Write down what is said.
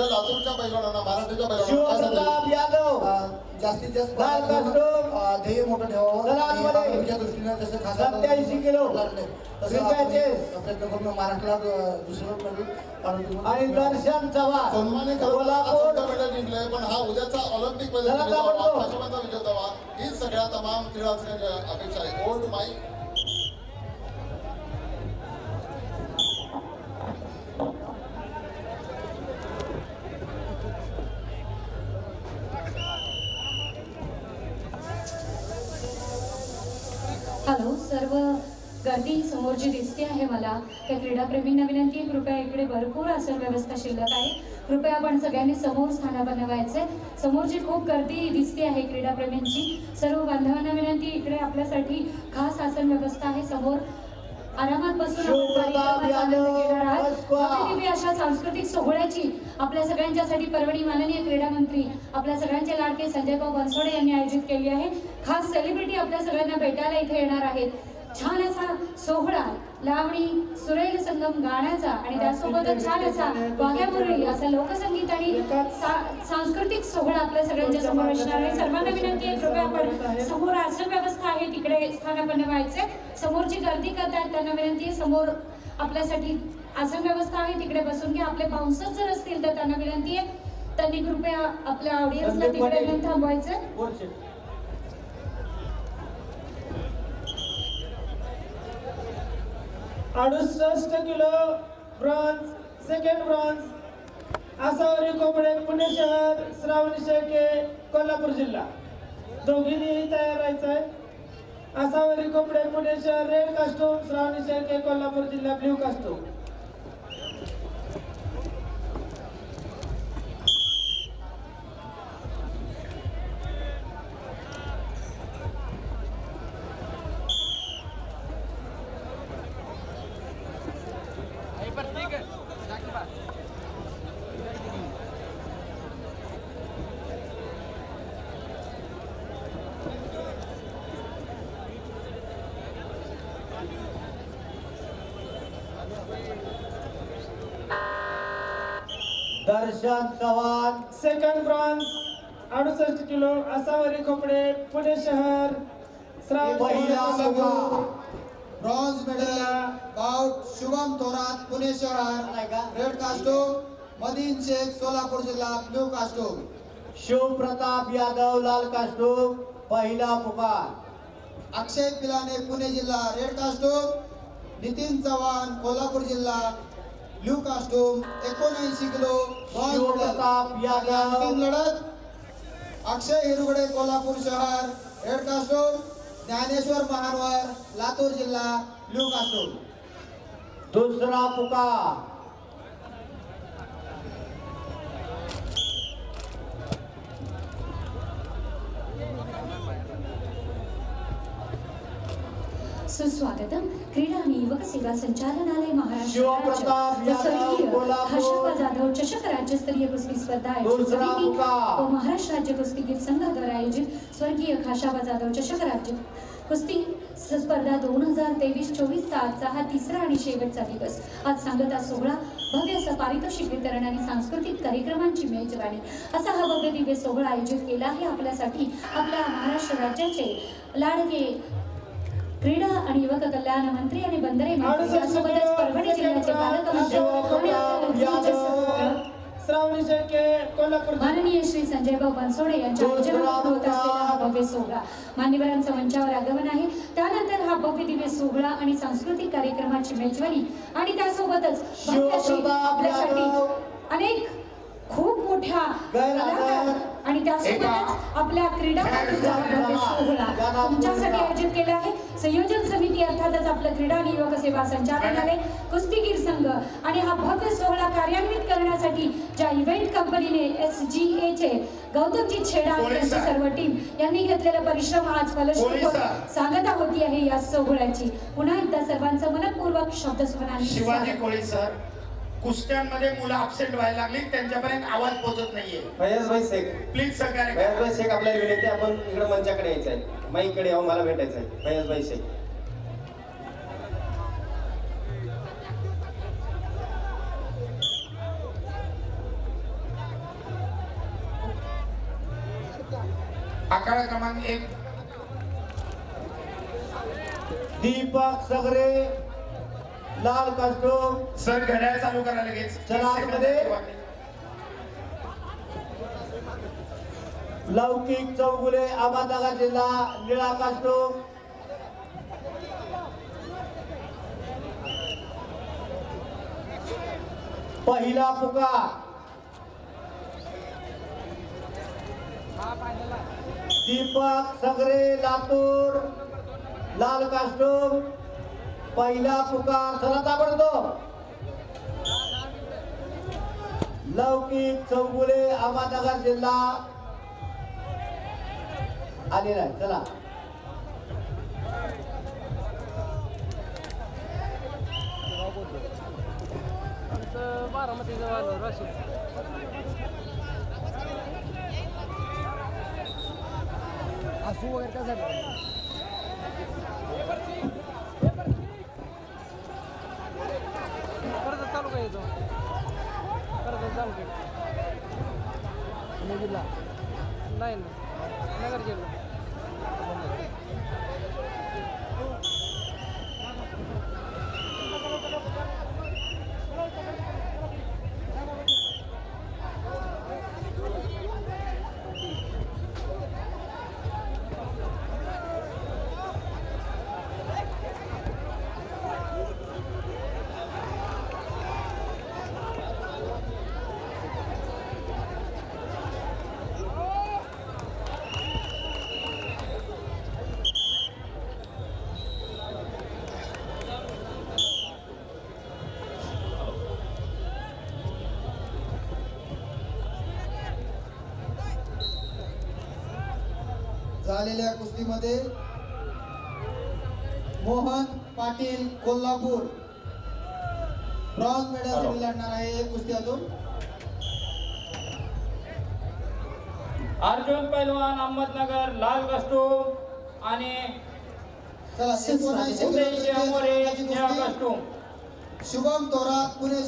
सगळ्या लातूरच्या? शिवप्रताप यादव अ, जास्तीत जास्त लाल कास्टूम. अ, ध्येय मोठं ठेवावं आणि. आरोग्याच्या दृष्टीनं खासदार 87 किलो. लागले, तसं विकायचे. आपण प्रयत्न करून महाराष्ट्रात अ, दुसरं आरोग्य आणि दर्शन चव्हाण सन्मानित करत कोल्हापूर पण हा उद्याचा ऑलिम्पिकमध्ये विजेता व्हावा हीच सगळ्या तमाम क्रीडाक्षकांची अपेक्षा आहे ओल्ड माईक गर्दी समोर जी दिसते आहे मला त्या क्रीडाप्रेमींना विनंती आहे. कृपया इकडे भरपूर आसन व्यवस्था शिल्लक आहे. कृपया आपण सगळ्यांनी समोर स्थान बनवायचे समोर जी खूप गर्दी दिसते आहे क्रीडाप्रेमींची सर्व बांधवांना विनंती इकडे आपल्यासाठी खास आसन व्यवस्था आहे. समोर आरामात बसून अशा सांस्कृतिक सोहळ्याची आपल्या सगळ्यांच्यासाठी परभणी माननीय क्रीडा मंत्री आपल्या सगळ्यांचे लाडके संजय भाऊ बनसोडे यांनी आयोजित केली आहे. खास सेलिब्रिटी आपल्या सगळ्यांना भेटायला इथे येणार आहेत. छान असा सोहळा लावणी सुरेल संगम गाण्याचा आणि त्यासोबतच छान असा वाघ्या मुरळी असा लोकसंगीत आणि सांस्कृतिक सोहळा आपल्या सगळ्यांच्या समोर असणार आहे. सर्वांना विनंती आहे कृपया आपण समोर आसन व्यवस्था आहे तिकडे स्थान बनवायचे समोर जी गर्दी करतायत त्यांना विनंती आहे समोर आपल्यासाठी आसन व्यवस्था आहे तिकडे बसून घ्या. आपले बाउन्सर्स जर असतील तर त्यांना विनंती आहे. त्यांनी कृपया आपल्या ऑडियन्सला तिकडे थांबवायचं अडुसष्ट kilo bronze second bronze Asawari Kombde Pune शहर श्रावणी शेळके कोल्हापूर जिल्हा. दोघींनीही तयार राहायचं आहे आसावरी कोंबडे पुणे शहर रेड कास्टूम श्रावणी शेळके कोल्हापूर जिल्हा blue costume Darshan Chavan. Second bronze अडुसष्ट किलो आसावरी कोंबडे पुणे शहर. पहिला शेळके, मुलगा. Bronze medal bout Shubham Thorat Pune शहर. रेड कास्टूम मदीन शेख सोलापूर जिल्हा ब्ल्यू कास्टूम. शिवप्रताप यादव लाल कास्टूम पहिला पुकार अक्षय पिलाने पुणे जिल्हा रेड कास्टूम. नितीन चव्हाण कोल्हापूर जिल्हा ब्ल्यू कास्टूम एकोणऐंशी किलो आणि यादव अंतिम लढत अक्षय हिरगडे कोल्हापूर शहर रेड कास्टूम ज्ञानेश्वर महानवर लातूर जिल्हा ब्ल्यू कास्टूम दुसरा पुकार. सुस्वागतम। क्रीडा आणि युवक सेवा संचालनालय महाराष्ट्र. हर्षपा जाधव चषक राज्यस्तरीय कुस्ती स्पर्धा. व महाराष्ट्र राज्य कुस्तीगीर संघाद्वारे आयोजित स्वर्गीय खाशाबा जाधव चषक राज्य कुस्ती स्पर्धा दोन हजार तेवीस आजचा हा तिसरा आणि शेवटचा दिवस. आज सांगता सोहळा भव्य असं पारितोषिक वितरण आणि सांस्कृतिक कार्यक्रमांची मेजवानी. असा हा भव्य दिव्य सोहळा आयोजित केला आहे आपल्यासाठी आपल्या महाराष्ट्र राज्याचे लाडके क्रीडा आणि युवक कल्याण मंत्री आणि बंदरे मंत्री यासोबतच परभणी जिल्ह्याचे पालकमंत्री माननीय श्री संजय भाऊ बनसोडे यांच्या होत असलेला हा. भव्य सोहळा मान्यवरांचं मंचावर आगमन आहे त्यानंतर हा भव्य दिव्य सोहळा आणि सांस्कृतिक कार्यक्रमाची मेजवानी आणि त्यासोबतच आपल्यासाठी. अनेक मोठ्या. कलाकार. आणि त्यासोबतच आपल्या सोहळा तुमच्यासाठी आयोजित केला आहे संयोजन समिती अर्थातच आपलं क्रीडा आणि युवक सेवा संचालनालय कुस्तीगीर संघ आणि हा भव्य सोहळा कार्यान्वित करण्यासाठी ज्या इव्हेंट कंपनीने एस जी ए चे गौतमजी छेडा सर. सर्व टीम यांनी घेतलेला परिश्रम आज फलश्रुत. सांगता होती आहे या सोहळ्याची. पुन्हा एकदा सर्वांचं मनपूर्वक शब्द शिवाजी कोळी सर कुस्त्यांमध्ये मुलं अपसेट व्हायला लागली त्यांच्यापर्यंत आवाज पोहोचत नाहीये. भैयास भाई शेख. प्लीज सहकार्य करा. भाई शेख आपल्याला विनंती आहे, आपण इकडे मंचाकडे यायचं आहे माईकडे यावं मला भेटायचं आहे. भैयास भाई शेख. अकरा क्रमांक एक. दीपक सगरे. लाल कास्टूम सर घड्याळ चालू करा लगेच. चला, आतमध्ये. लौकिक चौगुले अहमदनगर जिल्हा निळा कास्टूम पहिला पुकार. दीपक सगरे लातूर लाल कास्टूम पहिला पुकार चला ताबडतो लौकिक चौगुले अहमदनगर जिल्हा. आलेला आहे चला. कर्ज चालू काय येतो कर्ज चालू जिल्हा. नाही ना नगर जिल्हा. झालेल्या कुस्तीमध्ये मोहन पाटील कोल्हापूर. ब्रॉन्झ मेडलसाठी लढणार आहे कुस्ती अजून. अर्जुन पैलवान अहमदनगर लाल कास्टूम आणि शुभम थोरात पुणे